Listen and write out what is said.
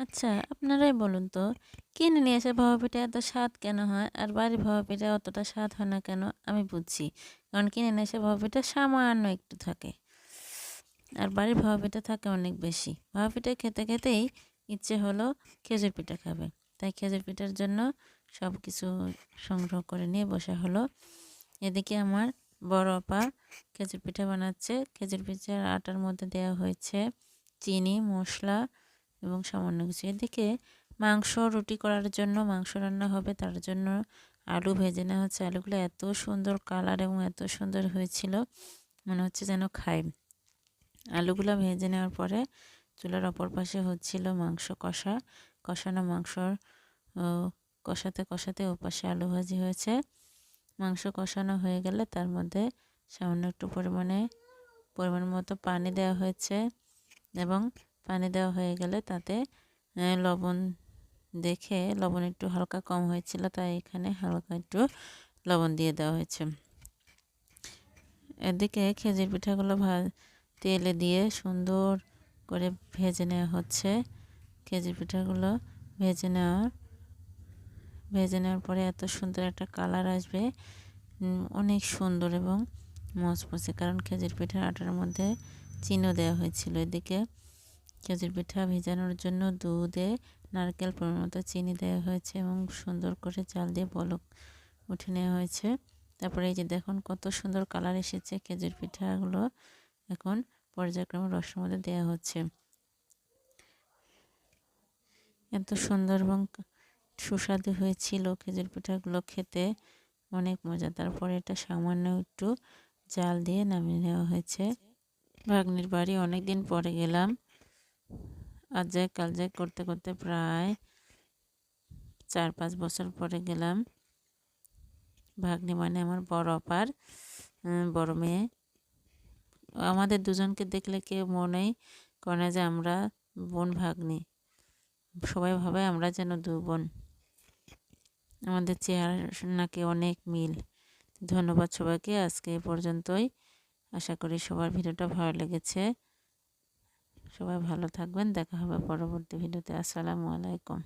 আচ্ছা আপনারাই বলুন তো, কিনে নিয়ে এসে ভাপা পিঠা এত স্বাদ কেন হয়? আর বাড়ির ভাপা পিঠা অতটা স্বাদ হয় না কেন? আমি বুঝছি, কারণ কিনে নিয়ে এসে ভাপা পিঠা সামান্য একটু থাকে। আর বাড়ির ভাপা পিঠা থাকে অনেক বেশি। ভাপা পিঠা খেতে খেতেই ইচ্ছে হলো খেজুর পিঠা খাবে। তাই খেজুর পিঠার জন্য সব কিছু সংগ্রহ করে নিয়ে বসা হলো। এদিকে আমার বড় আপা খেজুর পিঠা বানাচ্ছে। খেজুর পিঠার আটার মধ্যে দেওয়া হয়েছে চিনি, মশলা এবং সামান্য কিছু। এদিকে মাংস রুটি করার জন্য মাংস রান্না হবে, তার জন্য আলু ভেজে নেওয়া হচ্ছে। আলুগুলো এত সুন্দর কালার এবং এত সুন্দর হয়েছিল, মনে হচ্ছে যেন খাই। আলুগুলো ভেজে নেওয়ার পরে চুলার অপর পাশে হচ্ছিল মাংস কষা। কষানো মাংসর কষাতে কষাতে ও পাশে আলু ভাজি হয়েছে। মাংস কষানো হয়ে গেলে তার মধ্যে সামান্য একটু পরিমাণে, পরিমাণ মতো পানি দেওয়া হয়েছে এবং পানি দেওয়া হয়ে গেলে তাতে লবণ দেখে, লবণ একটু হালকা কম হয়েছিল, তাই এখানে হালকা একটু লবণ দিয়ে দেওয়া হয়েছে। এদিকে খেজুর পিঠাগুলো ভা, তেলে দিয়ে সুন্দর করে ভেজে নেওয়া হচ্ছে। খেজুর পিঠাগুলো ভেজে নেওয়ার ভেজে নেওয়ার পরে এত সুন্দর একটা কালার আসবে অনেক সুন্দর এবং মচমচে কারণ খেজুর পিঠার আটার মধ্যে চিনও দেওয়া হয়েছিল এদিকে। খেজুর পিঠা ভেজানোর জন্য দুধে নারকেল পরিমাণ চিনি দেওয়া হয়েছে এবং সুন্দর করে চাল দিয়ে বলক উঠে নেওয়া হয়েছে। তারপরে এই যে দেখুন কত সুন্দর কালার এসেছে। খেজুর পিঠাগুলো এখন পর্যায়ক্রমে রসের মধ্যে দেওয়া হচ্ছে। এত সুন্দর এবং সুস্বাদু হয়েছিল খেজুর পিঠাগুলো খেতে। অনেক মজা। তারপরে এটা সামান্য একটু জাল দিয়ে নামিয়ে নেওয়া হয়েছে। ভাগ্নির বাড়ি অনেক দিন পরে গেলাম। আজ যাই কাল যাই করতে করতে প্রায় চার পাঁচ বছর পরে গেলাম। ভাগ্নি মানে আমার বড় অপার বড় মেয়ে। আমাদের দুজনকে দেখলে কেউ মনেই করে যে আমরা বোন ভাগ্নি। সবাই ভাবে আমরা যেন দু বোন। আমাদের চেহারা নাকি অনেক মিল। ধন্যবাদ সবাইকে। আজকে এ পর্যন্তই। আশা করি সবার ভিডিওটা ভালো লেগেছে। সবাই ভালো থাকবেন দেখা হবে পরবর্তী ভিডিওতে। আসসালামু আলাইকুম।